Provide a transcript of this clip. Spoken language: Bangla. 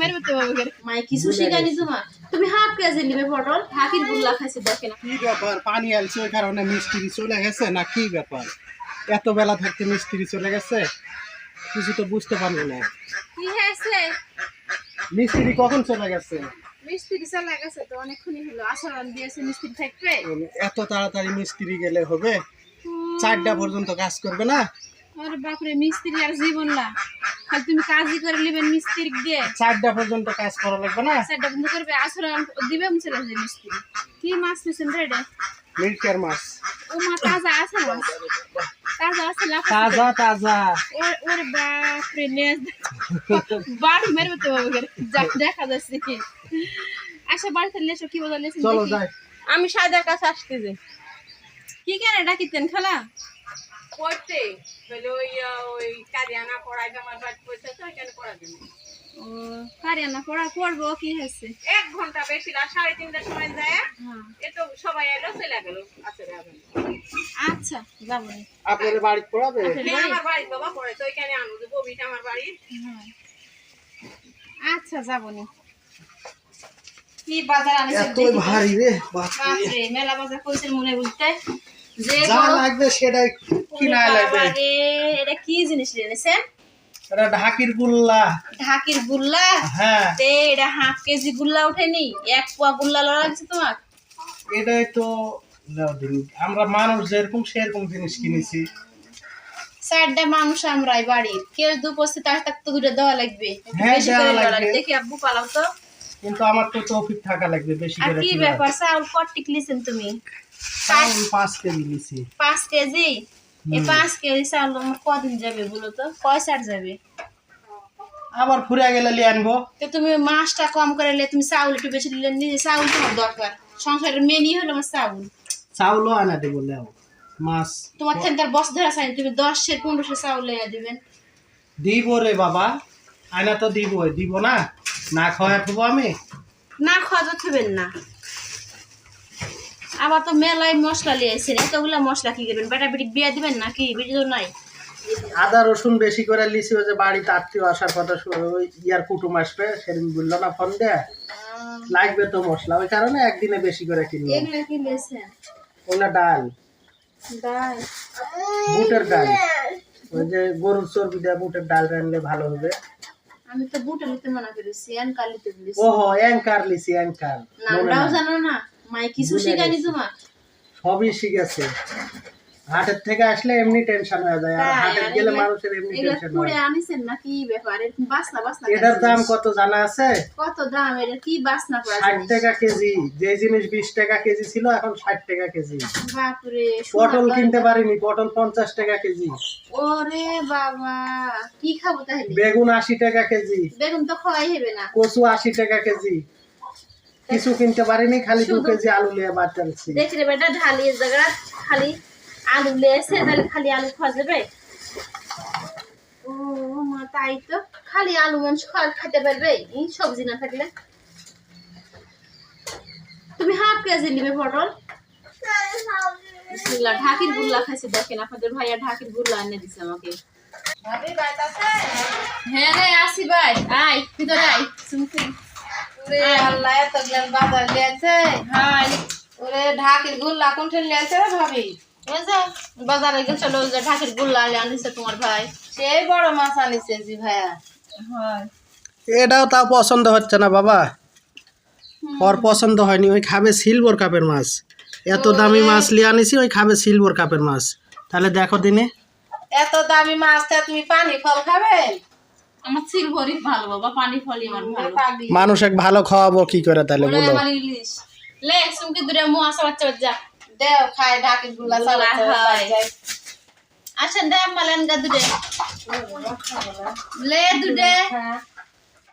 মেরবে তো বাবা মাই কিছু শিখানি তোমার তুমি হাফ কেজি নিবে পটল গুল্লা খাইছে দেখে না কি ব্যাপার? পানি আলছে ওই কারণে মিস্ত্রি চলে গেছে না কি ব্যাপার? এত বেলা থাকতে মিস্ত্রি চলে গেছে? কিছু তো বুঝতে পারল না। কি হয়েছে? মিস্ত্রি কখন চলে গেছে? মিস্ত্রি চলে গেছে তো অনেকক্ষণই হলো। আচরণ দিয়েছে মিস্ত্রি থাকবে এত তাড়াতাড়ি মিস্ত্রি গেলে হবে? চারটা পর্যন্ত কাজ করবে না? আরে বাপরে মিস্ত্রি আর জীবন না। খালি তুমি কাজই করে নেবেন মিস্ত্রি দিয়ে। চারটা পর্যন্ত কাজ করা লাগবে না? সেটা বন্ধ করবে আচরণ দিবে মুছে রাখবে মিস্ত্রি। কি মাছ নিয়েছেন রে এটা? মিল্কের মাছ। ও মা তাজা আছে না তাজা আছে লাফ তাজা তাজা। ওর ওর বাপরে নেজ বাড়ি মেরবে তো বাবা যা- দেখা যাচ্ছে কি। আচ্ছা বাড়িতে লেসো কি বলে লেসেন চলো। যাই। আমি সাইদার কাছে আসতেছি। কি কেন ডাকিতেন খালা? পড়তে? ওই ওই কারিয়ানা পড়াই আমার বাড়ি পড়ছে তো ওইখানে পড়া দিন ও কারিয়া পড়া পড়ব কি হয়েছে? এক ঘণ্টা বেশি রাত সাড়ে তিনটার সময় যায়। হ্যাঁ। এতো সবাই এলো চলে গেল আসলে আচ্ছা যাব। আপনার বাড়ি পড়াবে? হ্যাঁ, আমার বাড়ি বাবা পড়ে তো ওইখানে আনো যে ববিটা আমার বাড়ির। হ্যাঁ। আচ্ছা যাব নি। কি বাজার আনিস? এত ভারী রে বাপরে। মেলা বাজার কইছেন মনে বুঝতে যে যা লাগবে সেটাই কিনা লাগবে? এটা কি জিনিস এনেছেন? এটা ঢাকির গুল্লা। ঢাকির গুল্লা? হ্যাঁ। তে এটা হাফ কেজি গুল্লা ওঠেনি এক পোয়া গুল্লা লড়া লাগছে তোমার? এটাই তো আমরা মানুষ যেরকম সেরকম জিনিস কিনেছি। চারটা মানুষ আমরাই বাড়ির। কেউ দু বস্তি তার তাক তো দুটো দেওয়া হ্যাঁ। লাগবে। দেখি আব্বু পালাও তো। কিন্তু আমার তো তৌফিক থাকা লাগবে বেশি করে কি। ব্যাপার? চাউল কটি লিছেন তুমি? চাউল পাঁচ কেজি নিছি। পাঁচ কেজি? এই পাঁচ কেজি চাউল আমার কদিন যাবে বলো তো? পয়সার যাবে? আবার ফুরে গেলে নিয়ে আনব। তো তুমি মাছটা কম করে নিলে তুমি চাউল একটু বেশি দিলে নিজে চাউল তোমার দরকার। সংসারের মেনি হলো আমার চাউল। চাউলও আনা দেবো লেও। মাছ তোমার থেকে তার বস ধরা চাই তুমি দশের পনেরোশো চাউল এনে দিবেন। দিব রে বাবা। আয়না তো দিব দিব না? না খাওয়া দেবো আমি? না খাওয়া তো খাবেন না। আবার তো মেলায় মশলা লিয়েছেন এতগুলা মশলা কি করবেন? বেটা বেটি বিয়ে দিবেন নাকি? বেটি তো নাই। আদা রসুন বেশি করে লিছি ওই যে বাড়িতে আত্মীয় আসার কথা ওই ইয়ার কুটুম আসবে সেদিন বলল না ফোন দেয় লাগবে তো মশলা ওই কারণে একদিনে বেশি করে কিনবো এগুলা কি ওগুলা ডাল। ডাল। বুটের ডাল। ওই যে গরুর চর্বি দেয় বুটের ডাল রানলে ভালো হবে। আমি তো বুট নিতে মনে করেছি এন কালিতে বলেছি ও হো অ্যাঙ্কার লিছি অ্যাঙ্কার নামটাও জানো না মাই কিছু শিখানি। তোমার? সবই শিখেছে। হাটের থেকে আসলে এমনি টেনশন হয়ে যায় আর তাই, হাটে আর গেলে মানুষের এমনি টেনশন হয়। আনিছেন না কি ব্যাপার? এরকম বাসনা বাসনা এটার দাম কত জানা আছে? কত দাম? এটা কি বাসনা করা ষাট জিনিস? টাকা কেজি। যে জিনিস বিশ টাকা কেজি ছিল এখন ষাট টাকা কেজি। বাপরে পটল কিনতে পারিনি পটল পঞ্চাশ টাকা কেজি। ওরে বাবা কি খাব তাহলে? বেগুন আশি টাকা কেজি। বেগুন তো খাওয়াই হবে না। কচু আশি টাকা কেজি। কিছু কিনতে পারিনি খালি দু কেজি আলু নিয়ে বাদ টানছি দেখি রে বেটা ঢালিয়ে জায়গা খালি। আলু লেছে তাহলে খালি আলু খাওয়া যাবে ও মা তাই তো। খালি আলু মানুষ খাওয়া খেতে পারবে? সবজি না থাকলে। তুমি হাফ কেজি নিবে পটল। বিসমিল্লাহ, ঢাকির গুল্লা খাইছে দেখেন আপনাদের ভাইয়া ঢাকির গুল্লা এনে দিছে আমাকে। হ্যাঁ রে আসি ভাই। আয় ভিতরে আয়। শুনছি আল্লাহ এত গ্লাস বাজার লিয়েছে হাই। ওরে ঢাকির গুল্লা কোনটা লিয়েছে রে ভাবি? যে বাজারে গেছিল যে ঢাকির গুল্লা আনিছে তোমার ভাই। সেই বড় মাছ আনিছে জি ভাইয়া। এটাও তাও পছন্দ হচ্ছে না বাবা। ওর পছন্দ হয়নি ওই খাবে সিলভার কাপের মাছ। এত দামি মাছ লিয়ে আনিছি ওই খাবে সিলভার কাপের মাছ। তাহলে দেখো দিনে। এত দামি মাছটা তুমি পানি ফল খাবে? আমার সিলভারই ভালো বাবা পানি ফলি আমার ভালো। মানুষ এক ভালো খাওয়াবো কি করে তাহলে বলো? আমার ইলিশ। লে সুমকি দূরে মু আসা বাচ্চা বাচ্চা দেও খায় ঢাকির খায়। আসেন দে মালেন গা দূরে লে দূরে হ্যাঁ।